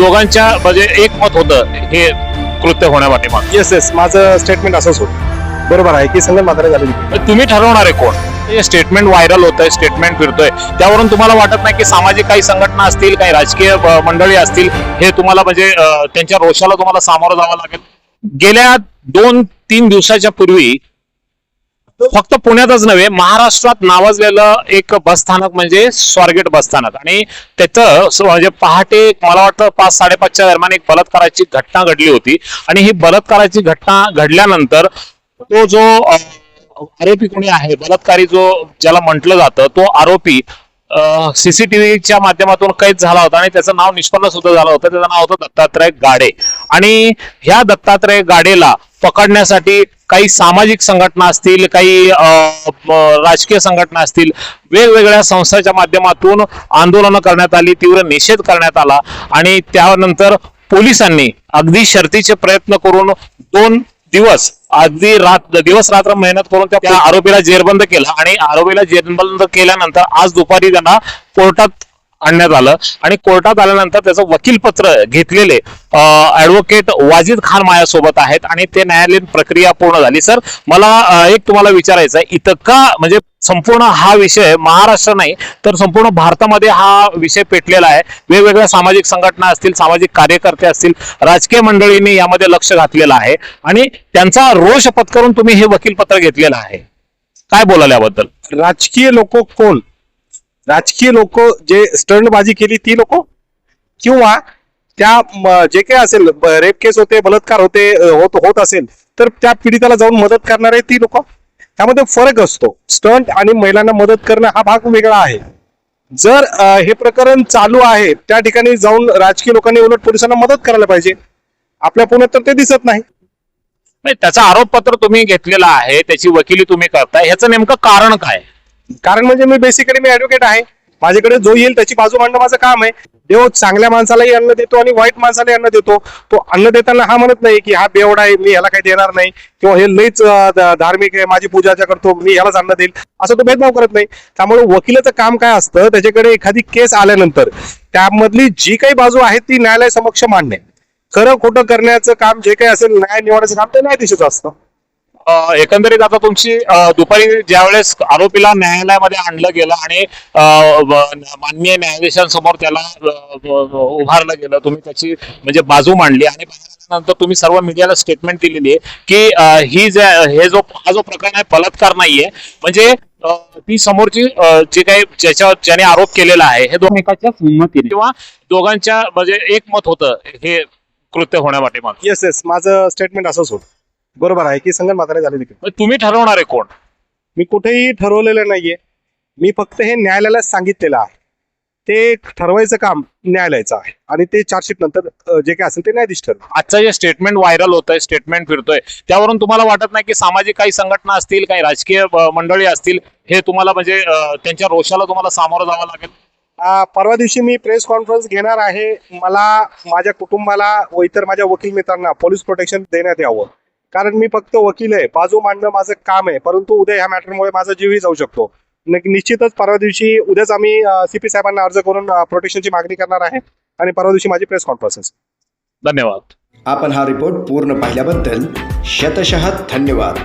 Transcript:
दोघांच्या म्हणजे एकमत होतं हे कृत्य होण्यापाठी येस येस माझं स्टेटमेंट असंच होतं. बरोबर आहे की संगत म्हातारे झालेली तुम्ही ठरवणार आहे कोण? हे स्टेटमेंट व्हायरल होत आहे स्टेटमेंट फिरतोय. त्यावरून तुम्हाला वाटत नाही की सामाजिक काही संघटना असतील काही राजकीय मंडळी असतील हे तुम्हाला म्हणजे त्यांच्या रोषाला तुम्हाला सामोरं जावं लागेल. गेल्या दोन तीन दिवसाच्या पूर्वी फक्त पुण्यातच नव्हे महाराष्ट्रात नावाजलेलं एक बसस्थानक म्हणजे स्वारगेट बसस्थानक आणि त्याचं म्हणजे पहाटे मला वाटतं पाच साडेपाचच्या दरम्यान एक बलात्काराची घटना घडली होती. आणि ही बलात्काराची घटना घडल्यानंतर तो जो आरोपी कोणी आहे बलात्कारी जो ज्याला म्हटलं जातं तो आरोपी सीसीटीव्हीच्या माध्यमातून कैद झाला होता. आणि त्याचं नाव निष्पन्न सुद्धा झालं होतं. त्याचं नाव होतं दत्तात्रय गाडे. आणि ह्या दत्तात्रय गाडेला पकडण्यासाठी काही सामाजिक संघटना असतील काही राजकीय संघटना असतील वेगवेगळ्या संस्थांच्या माध्यमातून आंदोलनं करण्यात आली तीव्र निषेध करण्यात आला आणि त्यानंतर पोलिसांनी अगदी शर्तीचे प्रयत्न करून दोन दिवस अगदी रात दिवस रात्र मेहनत करून त्या आरोपीला जेरबंद केला आणि आरोपीला जेरबंद केल्यानंतर आज दुपारी त्यांना कोर्टात आणण्यात आलं. आणि कोर्टात आल्यानंतर त्याचं वकीलपत्र घेतलेले ऍडव्होकेट वाजिद खान माझ्यासोबत आहेत आणि ते न्यायालयीन प्रक्रिया पूर्ण झाली. सर मला एक तुम्हाला विचारायचं आहे. का म्हणजे संपूर्ण हा विषय महाराष्ट्र नाही तर संपूर्ण भारतामध्ये हा विषय पेटलेला आहे. वेगवेगळ्या सामाजिक संघटना असतील सामाजिक कार्यकर्ते असतील राजकीय मंडळींनी यामध्ये लक्ष घातलेलं आहे. आणि त्यांचा रोष पत्करून तुम्ही हे वकीलपत्र घेतलेलं आहे. काय बोलाल याबद्दल? राजकीय लोक कोण? राजकीय लोक जे स्टंटबाजी केली ती लोक? किंवा त्या जे काही असेल रेप केस होते बलात्कार होते होत होत असेल तर त्या पीडिताला जाऊन मदत करणारे ती लोक? त्यामध्ये फरक असतो. स्टंट आणि महिलांना मदत करणं हा भाग वेगळा आहे. जर हे प्रकरण चालू आहे त्या ठिकाणी जाऊन राजकीय लोकांनी उलट पोलिसांना मदत करायला पाहिजे. आपल्या पुण्यात तर ते दिसत नाही. नाही त्याचा आरोपपत्र तुम्ही घेतलेला आहे त्याची वकिली तुम्ही करताय ह्याचं नेमकं कारण काय? कारण म्हणजे मी बेसिकली मी ऍडव्होकेट आहे. माझ्याकडे जो येईल त्याची बाजू मांडणं माझं काम आहे. देव चांगल्या माणसालाही अन्न देतो आणि वाईट माणसालाही अन्न देतो. तो अन्न देताना हा म्हणत नाही की हा बेवडा आहे मी ह्याला काही देणार नाही. किंवा हे लईच धार्मिक आहे माझी पूजाच्या करतो मी ह्यालाच अन्न देईल. असं तो भेदभाव करत नाही. त्यामुळे वकिलाचं काम काय असतं त्याच्याकडे एखादी केस आल्यानंतर त्यामधली जी काही बाजू आहे ती न्यायालय समक्ष मांडणे. खरं खोटं करण्याचं काम जे काही असेल न्याय निवडायचं काम ते न्यायाधीशाचं असतं. एकंदरीत आता तुमची दुपारी ज्यावेळेस आरोपीला न्यायालयामध्ये आणलं गेलं आणि माननीय न्यायाधीशांसमोर त्याला उभारलं गेलं तुम्ही त्याची म्हणजे बाजू मांडली आणि नंतर तुम्ही सर्व मीडियाला स्टेटमेंट दिलेली आहे की ही जे हे जो हा जो प्रकार आहे बलात्कार नाहीये. म्हणजे ती समोरची जे काही ज्याच्यावर ज्याने आरोप केलेला आहे हे दोघांच्या संमतीने किंवा दोघांच्या म्हणजे एक मत होतं हे कृत्य होण्यापाठी येस येस माझं स्टेटमेंट असंच होतं. बरोबर आहे की संगत म्हातारे झालेली तुम्ही ठरवणार आहे कोण? मी कुठेही ठरवलेलं नाहीये. मी फक्त हे न्यायालयाला सांगितलेलं आहे. ते ठरवायचं काम न्यायालयाचं आहे. आणि ते चार्जशीट नंतर अं, जे काही असेल ते न्यायाधीश ठरव आजचं जे स्टेटमेंट व्हायरल होत आहे स्टेटमेंट फिरतोय त्यावरून तुम्हाला वाटत नाही की सामाजिक काही संघटना असतील काही राजकीय अ, मंडळी असतील हे तुम्हाला म्हणजे अ, त्यांच्या रोषाला तुम्हाला सामोरं जावं लागेल? परवा दिवशी मी प्रेस कॉन्फरन्स घेणार आहे. मला माझ्या कुटुंबाला व इतर माझ्या वकील मित्रांना पोलीस प्रोटेक्शन देण्यात यावं. कारण मी फक्त वकील आहे. बाजू मांडणं माझं काम आहे. परंतु उद्या ह्या मॅटरमुळे माझा जीवही जाऊ शकतो. निश्चितच परवा दिवशी उद्याच आम्ही सीपी साहेबांना अर्ज करून प्रोटेक्शनची मागणी करणार आहे. आणि परवा दिवशी माझी प्रेस कॉन्फरन्स धन्यवाद. आपण हा रिपोर्ट पूर्ण पाहिल्याबद्दल शतशः धन्यवाद.